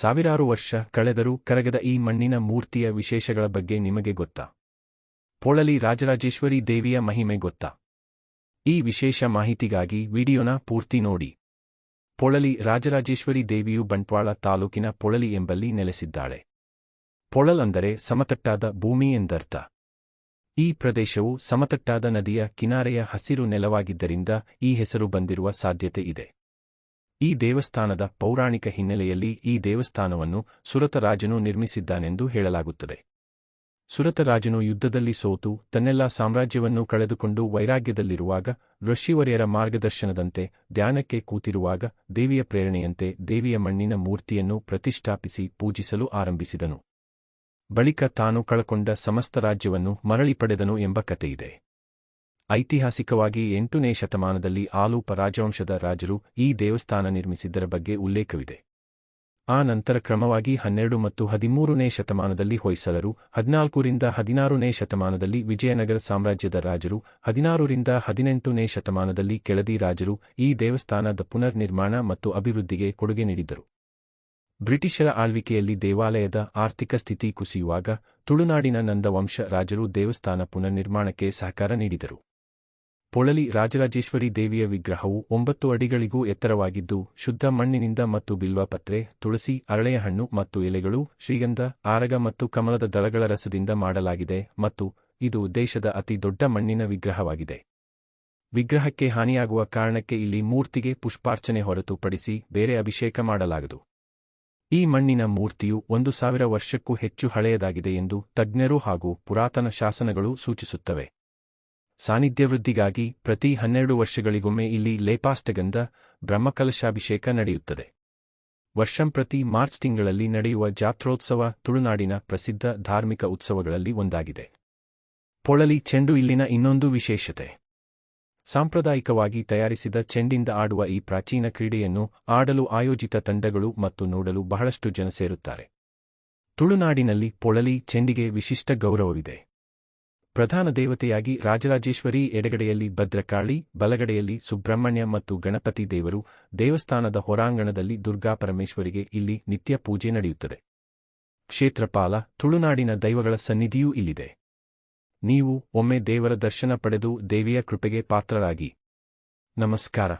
ಸಾವಿರಾರು ವರ್ಷ ಕಳೆದರೂ ಕರಗದ ಈ ಮಣ್ಣಿನ ಮೂರ್ತಿಯ ವಿಶೇಷಗಳ ಬಗ್ಗೆ ನಿಮಗೆ ಗೊತ್ತಾ? ಪೊಳಲಿ ರಾಜರಾಜೇಶ್ವರಿ ದೇವಿಯ ಮಹಿಮೆ ಗೊತ್ತಾ? ಈ ವಿಶೇಷ ಮಾಹಿತಿಗಾಗಿ ವಿಡಿಯೋನ ಪೂರ್ತಿ ನೋಡಿ. ಪೊಳಲಿ ರಾಜರಾಜೇಶ್ವರಿ ದೇವಿಯು ಬಂಟ್ವಾಳ ತಾಲೂಕಿನ ಪೊಳಲಿ ಎಂಬಲ್ಲಿ ನೆಲೆಸಿದ್ದಾಳೆ. ಪೊಳಲ್ ಅಂದರೆ ಸಮತಟ್ಟಾದ ಭೂಮಿ ಎಂದರ್ಥ. ಈ ಪ್ರದೇಶವು ಸಮತಟ್ಟಾದ ನದಿಯ ಕಿನಾರೆಯ ಹಸಿರು ನೆಲವಾಗಿದ್ದರಿಂದ ಈ ಹೆಸರು ಬಂದಿರುವ ಸಾಧ್ಯತೆ ಇದೆ. ಈ ದೇವಸ್ಥಾನದ ಪೌರಾಣಿಕ ಹಿನ್ನೆಲೆಯಲ್ಲಿ ಈ ದೇವಸ್ಥಾನವನ್ನು ಸುರತರಾಜನು ನಿರ್ಮಿಸಿದ್ದಾನೆಂದು ಹೇಳಲಾಗುತ್ತದೆ. ಸುರತರಾಜನು ಯುದ್ಧದಲ್ಲಿ ಸೋತು, ತನ್ನೆಲ್ಲ ಸಾಮ್ರಾಜ್ಯವನ್ನು ಕಳೆದುಕೊಂಡು ವೈರಾಗ್ಯದಲ್ಲಿರುವಾಗ, ಋಷಿವರ್ಯರ ಮಾರ್ಗದರ್ಶನದಂತೆ ಧ್ಯಾನಕ್ಕೆ ಕೂತಿರುವಾಗ, ದೇವಿಯ ಪ್ರೇರಣೆಯಂತೆ ದೇವಿಯ ಮಣ್ಣಿನ ಮೂರ್ತಿಯನ್ನು ಪ್ರತಿಷ್ಠಾಪಿಸಿ ಪೂಜಿಸಲು ಆರಂಭಿಸಿದನು. ಬಳಿಕ ತಾನು ಕಳಕೊಂಡ ಸಮಸ್ತ ರಾಜ್ಯವನ್ನು ಮರಳಿ ಪಡೆದನು ಎಂಬ ಕಥೆಯಿದೆ. ಐತಿಹಾಸಿಕವಾಗಿ ಎಂಟನೇ ಶತಮಾನದಲ್ಲಿ ಆಲೂಪ ರಾಜವಂಶದ ರಾಜರು ಈ ದೇವಸ್ಥಾನ ನಿರ್ಮಿಸಿದ್ದರ ಬಗ್ಗೆ ಉಲ್ಲೇಖವಿದೆ. ಆ ನಂತರ ಕ್ರಮವಾಗಿ ಹನ್ನೆರಡು ಮತ್ತು ಹದಿಮೂರನೇ ಶತಮಾನದಲ್ಲಿ ಹೊಯ್ಸಳರು, ಹದಿನಾಲ್ಕರಿಂದ ಹದಿನಾರನೇ ಶತಮಾನದಲ್ಲಿ ವಿಜಯನಗರ ಸಾಮ್ರಾಜ್ಯದ ರಾಜರು, ಹದಿನಾರರಿಂದ ಹದಿನೆಂಟನೇ ಶತಮಾನದಲ್ಲಿ ಕೆಳದಿ ರಾಜರು ಈ ದೇವಸ್ಥಾನದ ಪುನರ್ನಿರ್ಮಾಣ ಮತ್ತು ಅಭಿವೃದ್ಧಿಗೆ ಕೊಡುಗೆ ನೀಡಿದ್ದರು. ಬ್ರಿಟಿಷರ ಆಳ್ವಿಕೆಯಲ್ಲಿ ದೇವಾಲಯದ ಆರ್ಥಿಕ ಸ್ಥಿತಿ ಕುಸಿಯುವಾಗ ತುಳುನಾಡಿನ ನಂದವಂಶ ರಾಜರು ದೇವಸ್ಥಾನ ಪುನರ್ನಿರ್ಮಾಣಕ್ಕೆ ಸಹಕಾರ ನೀಡಿದರು. ಪೊಳಲಿ ರಾಜರಾಜೇಶ್ವರಿ ದೇವಿಯ ವಿಗ್ರಹವು ಒಂಬತ್ತು ಅಡಿಗಳಿಗೂ ಎತ್ತರವಾಗಿದ್ದು, ಶುದ್ಧ ಮಣ್ಣಿನಿಂದ ಮತ್ತು ಬಿಲ್ವಪತ್ರೆ, ತುಳಸಿ, ಅರಳೆಯ ಹಣ್ಣು ಮತ್ತು ಎಲೆಗಳು, ಶ್ರೀಗಂಧ, ಆರಗ ಮತ್ತು ಕಮಲದ ದಳಗಳ ರಸದಿಂದ ಮಾಡಲಾಗಿದೆ ಮತ್ತು ಇದು ದೇಶದ ಅತಿ ದೊಡ್ಡ ಮಣ್ಣಿನ ವಿಗ್ರಹವಾಗಿದೆ. ವಿಗ್ರಹಕ್ಕೆ ಹಾನಿಯಾಗುವ ಕಾರಣಕ್ಕೆ ಇಲ್ಲಿ ಮೂರ್ತಿಗೆ ಪುಷ್ಪಾರ್ಚನೆ ಹೊರತುಪಡಿಸಿ ಬೇರೆ ಅಭಿಷೇಕ ಮಾಡಲಾಗದು. ಈ ಮಣ್ಣಿನ ಮೂರ್ತಿಯು ಒಂದು ಸಾವಿರ ವರ್ಷಕ್ಕೂ ಹೆಚ್ಚು ಹಳೆಯದಾಗಿದೆ ಎಂದು ತಜ್ಞರು ಹಾಗೂ ಪುರಾತನ ಶಾಸನಗಳು ಸೂಚಿಸುತ್ತವೆ. ಸಾನ್ನಿಧ್ಯವೃದ್ಧಿಗಾಗಿ ಪ್ರತಿ ಹನ್ನೆರಡು ವರ್ಷಗಳಿಗೊಮ್ಮೆ ಇಲ್ಲಿ ಲೇಪಾಷ್ಟಗಂಧ ಬ್ರಹ್ಮಕಲಶಾಭಿಷೇಕ ನಡೆಯುತ್ತದೆ. ವರ್ಷಂಪ್ರತಿ ಮಾರ್ಚ್ ತಿಂಗಳಲ್ಲಿ ನಡೆಯುವ ಜಾತ್ರೋತ್ಸವ ತುಳುನಾಡಿನ ಪ್ರಸಿದ್ಧ ಧಾರ್ಮಿಕ ಉತ್ಸವಗಳಲ್ಲಿ ಒಂದಾಗಿದೆ. ಪೊಳಲಿ ಚೆಂಡು ಇಲ್ಲಿನ ಇನ್ನೊಂದು ವಿಶೇಷತೆ. ಸಾಂಪ್ರದಾಯಿಕವಾಗಿ ತಯಾರಿಸಿದ ಚೆಂಡಿಂದ ಆಡುವ ಈ ಪ್ರಾಚೀನ ಕ್ರೀಡೆಯನ್ನು ಆಡಲು ಆಯೋಜಿತ ತಂಡಗಳು ಮತ್ತು ನೋಡಲು ಬಹಳಷ್ಟು ಜನ ಸೇರುತ್ತಾರೆ. ತುಳುನಾಡಿನಲ್ಲಿ ಪೊಳಲಿ ಚೆಂಡಿಗೆ ವಿಶಿಷ್ಟ ಗೌರವವಿದೆ. ಪ್ರಧಾನ ದೇವತೆಯಾಗಿ ರಾಜರಾಜೇಶ್ವರಿ ಎಡಗಡೆಯಲ್ಲಿ ಭದ್ರಕಾಳಿ, ಬಲಗಡೆಯಲ್ಲಿ ಸುಬ್ರಹ್ಮಣ್ಯ ಮತ್ತು ಗಣಪತಿ ದೇವರು ದೇವಸ್ಥಾನದ ಹೊರಾಂಗಣದಲ್ಲಿ ದುರ್ಗಾಪರಮೇಶ್ವರಿಗೆ ಇಲ್ಲಿ ನಿತ್ಯ ಪೂಜೆ ನಡೆಯುತ್ತದೆ. ಕ್ಷೇತ್ರಪಾಲ, ತುಳುನಾಡಿನ ದೈವಗಳ ಸನ್ನಿಧಿಯೂ ಇಲ್ಲಿದೆ. ನೀವು ಒಮ್ಮೆ ದೇವರ ದರ್ಶನ ಪಡೆದು ದೇವಿಯ ಕೃಪೆಗೆ ಪಾತ್ರರಾಗಿ. ನಮಸ್ಕಾರ.